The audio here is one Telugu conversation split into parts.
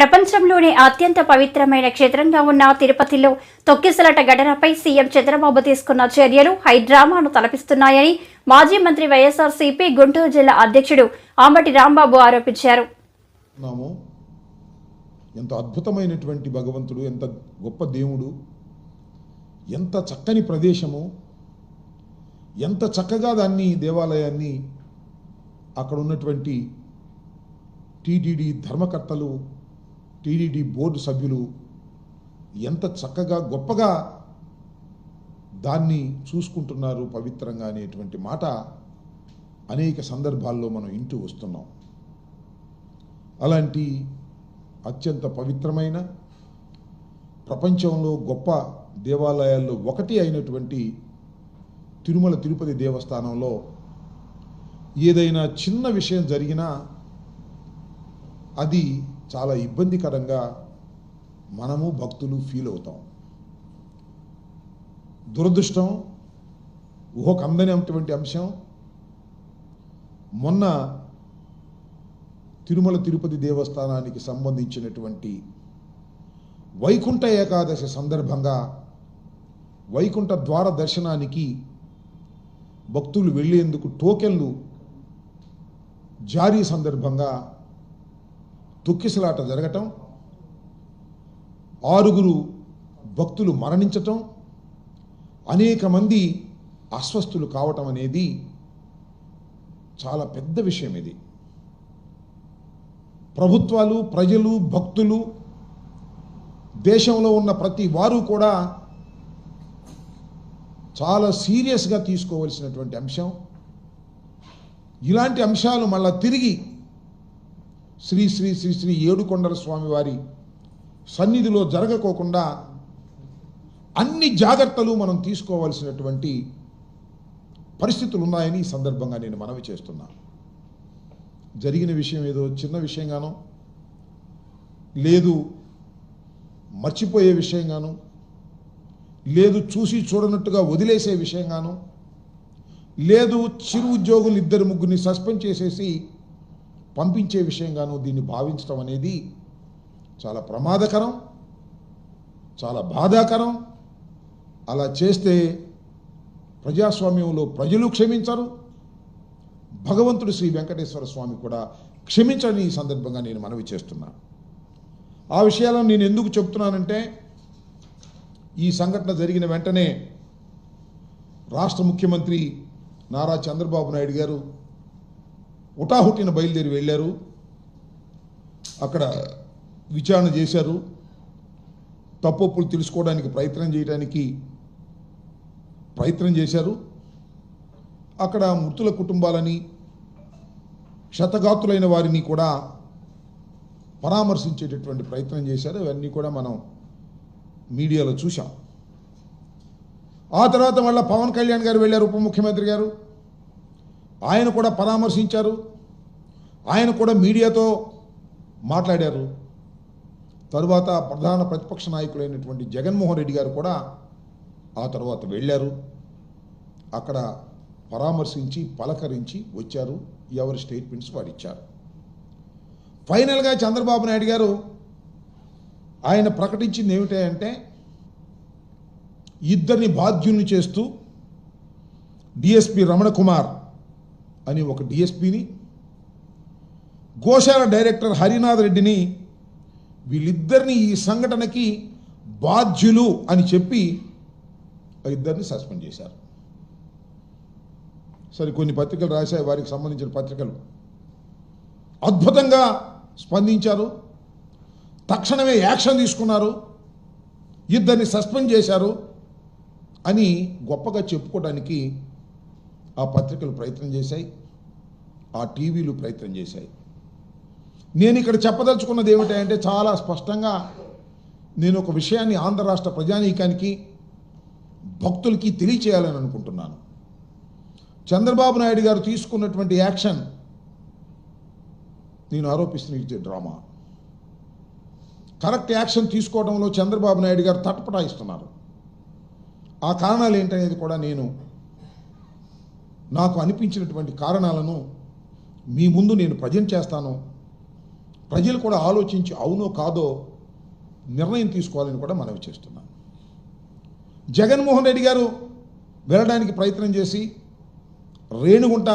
ప్రపంచంలోనే అత్యంత పవిత్రమైన క్షేత్రంగా ఉన్న తిరుపతిలో తొక్కిసలట ఘటనపై సీఎం చంద్రబాబు తీసుకున్న చర్యలు హైడ్రామాను తలపిస్తున్నాయని మాజీ మంత్రి వైఎస్ఆర్సీపీ గుంటూరు జిల్లా అధ్యక్షుడు ఆంబటి రాంబాబు ఆరోపించారు. ఎంత అద్భుతమైనటువంటి భగవంతుడు ఎంత గొప్ప దేవుడు ఎంత చక్కని ప్రదేశము ఎంత చక్కగా దాన్ని దేవాలయాన్ని అక్కడ ఉన్నటువంటి టీటీడీ ధర్మకర్తలు టీడీడీ బోర్డు సభ్యులు ఎంత చక్కగా గొప్పగా దాన్ని చూసుకుంటున్నారు పవిత్రంగా అనేటువంటి మాట అనేక సందర్భాల్లో మనం ఇంటూ వస్తున్నాం. అలాంటి అత్యంత పవిత్రమైన ప్రపంచంలో గొప్ప దేవాలయాల్లో ఒకటి అయినటువంటి తిరుమల తిరుపతి దేవస్థానంలో ఏదైనా చిన్న విషయం జరిగినా అది చాలా ఇబ్బందికరంగా మనము భక్తులు ఫీల్ అవుతాం. దురదృష్టం ఊహకు అందనేటువంటి అంశం. మొన్న తిరుమల తిరుపతి దేవస్థానానికి సంబంధించినటువంటి వైకుంఠ ఏకాదశి సందర్భంగా వైకుంఠ ద్వార దర్శనానికి భక్తులు వెళ్ళేందుకు టోకెన్లు జారీ సందర్భంగా తొక్కిసలాట జరగటం ఆరుగురు భక్తులు మరణించటం అనేక మంది అస్వస్థులు కావటం అనేది చాలా పెద్ద విషయం ఇది. ప్రభుత్వాలు ప్రజలు భక్తులు దేశంలో ఉన్న ప్రతి వారు కూడా చాలా సీరియస్గా తీసుకోవలసినటువంటి అంశం. ఇలాంటి అంశాలు మళ్ళా తిరిగి శ్రీ శ్రీ శ్రీ శ్రీ ఏడుకొండల స్వామివారి సన్నిధిలో జరగకోకుండా అన్ని జాగ్రత్తలు మనం తీసుకోవాల్సినటువంటి పరిస్థితులు ఉన్నాయని ఈ సందర్భంగా నేను మనవి చేస్తున్నాను జరిగిన విషయం ఏదో చిన్న విషయంగానో లేదు మర్చిపోయే విషయంగాను లేదు చూసి చూడనట్టుగా వదిలేసే విషయంగాను లేదు చిరు ఉద్యోగులు ఇద్దరు ముగ్గురిని సస్పెండ్ చేసేసి పంపించే విషయంగాను దీన్ని భావించడం అనేది చాలా ప్రమాదకరం చాలా బాధాకరం. అలా చేస్తే ప్రజాస్వామ్యంలో ప్రజలు క్షమించరు. భగవంతుడు శ్రీ వెంకటేశ్వర స్వామి కూడా క్షమించని ఈ సందర్భంగా నేను మనవి చేస్తున్నా. ఆ విషయాలను నేను ఎందుకు చెప్తున్నానంటే ఈ సంఘటన జరిగిన వెంటనే రాష్ట్ర ముఖ్యమంత్రి నారా చంద్రబాబు నాయుడు గారు ఉటాహుటిన బయలుదేరి వెళ్ళారు. అక్కడ విచారణ చేశారు. తప్పొప్పులు తెలుసుకోవడానికి ప్రయత్నం చేయడానికి ప్రయత్నం చేశారు. అక్కడ మృతుల కుటుంబాలని క్షతగాతులైన వారిని కూడా పరామర్శించేటటువంటి ప్రయత్నం చేశారు. అవన్నీ కూడా మనం మీడియాలో చూసాం ఆ తర్వాత మళ్ళీ పవన్ కళ్యాణ్ గారు వెళ్ళారు ఉప ముఖ్యమంత్రి గారు. ఆయన కూడా పరామర్శించారు. ఆయన కూడా మీడియాతో మాట్లాడారు. తరువాత ప్రధాన ప్రతిపక్ష నాయకులైనటువంటి జగన్మోహన్ రెడ్డి గారు కూడా ఆ తర్వాత వెళ్ళారు. అక్కడ పరామర్శించి పలకరించి వచ్చారు. ఎవరి స్టేట్మెంట్స్ వారు ఇచ్చారు ఫైనల్గా చంద్రబాబు నాయుడు గారు ఆయన ప్రకటించింది ఏమిటంటే ఇద్దరిని బాధ్యుల్ని చేస్తూ డిఎస్పి రమణ కుమార్ అని ఒక డిఎస్పిని గోశాల డైరెక్టర్ హరినాథ్ రెడ్డిని వీళ్ళిద్దరిని ఈ సంఘటనకి బాధ్యులు అని చెప్పి ఇద్దరిని సస్పెండ్ చేశారు. సరే కొన్ని పత్రికలు రాశాయి వారికి సంబంధించిన పత్రికలు. అద్భుతంగా స్పందించారు. తక్షణమే యాక్షన్ తీసుకున్నారు. ఇద్దరిని సస్పెండ్ చేశారు అని గొప్పగా చెప్పుకోవడానికి ఆ పత్రికలు ప్రయత్నం చేశాయి ఆ టీవీలు ప్రయత్నం చేశాయి. నేను ఇక్కడ చెప్పదలుచుకున్నది ఏమిటంటే చాలా స్పష్టంగా నేను ఒక విషయాన్ని ఆంధ్ర రాష్ట్ర ప్రజానీకానికి భక్తులకి తెలియచేయాలని అనుకుంటున్నాను. చంద్రబాబు నాయుడు గారు తీసుకున్నటువంటి యాక్షన్ నేను ఆరోపిస్తున్న డ్రామా. కరెక్ట్ యాక్షన్ తీసుకోవడంలో చంద్రబాబు నాయుడు గారు తటపటాయిస్తున్నారు. ఆ కారణాలు ఏంటనేది కూడా నేను నాకు అనిపించినటువంటి కారణాలను మీ ముందు నేను ప్రజెంట్ చేస్తాను. ప్రజలు కూడా ఆలోచించి అవునో కాదో నిర్ణయం తీసుకోవాలని కూడా మనవి చేస్తున్నాను. జగన్మోహన్ రెడ్డి గారు వెళ్ళడానికి ప్రయత్నం చేసి రేణుగుంట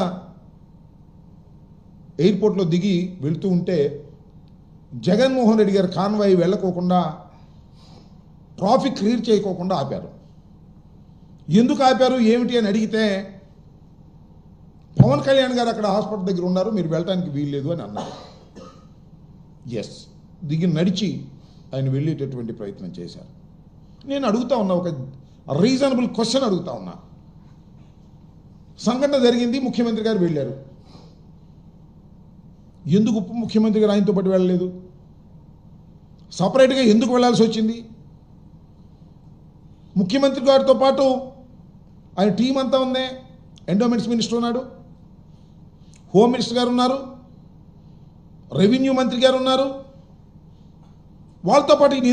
ఎయిర్పోర్ట్లో దిగి వెళుతూ ఉంటే జగన్మోహన్ రెడ్డి గారు కాన్వాయ్ వెళ్ళకోకుండా ట్రాఫిక్ క్లియర్ చేయకోకుండా ఆపారు. ఎందుకు ఆపారు? ఏమిటి అని అడిగితే పవన్ కళ్యాణ్ గారు అక్కడ హాస్పిటల్ దగ్గర ఉన్నారు మీరు వెళ్ళటానికి వీల్లేదు అని అన్నారు. ఎస్ దిగి నడిచి ఆయన వెళ్ళేటటువంటి ప్రయత్నం చేశారు. నేను అడుగుతా ఉన్నా ఒక రీజనబుల్ క్వశ్చన్ అడుగుతా ఉన్నా. సంఘటన జరిగింది ముఖ్యమంత్రి గారు వెళ్ళారు. ఎందుకు ఉప ముఖ్యమంత్రి గారు ఆయనతో పాటు వెళ్ళలేదు? సపరేట్గా ఎందుకు వెళ్ళాల్సి వచ్చింది? ముఖ్యమంత్రి గారితో పాటు ఆయన టీం అంతా ఉంది? ఎండోమెంట్స్ మినిస్టర్ ఉన్నాడు. హోమ్ మినిస్టర్ గారు ఉన్నారు రెవెన్యూ మంత్రి గారు ఉన్నారు. వాళ్ళతో పాటు ఈయన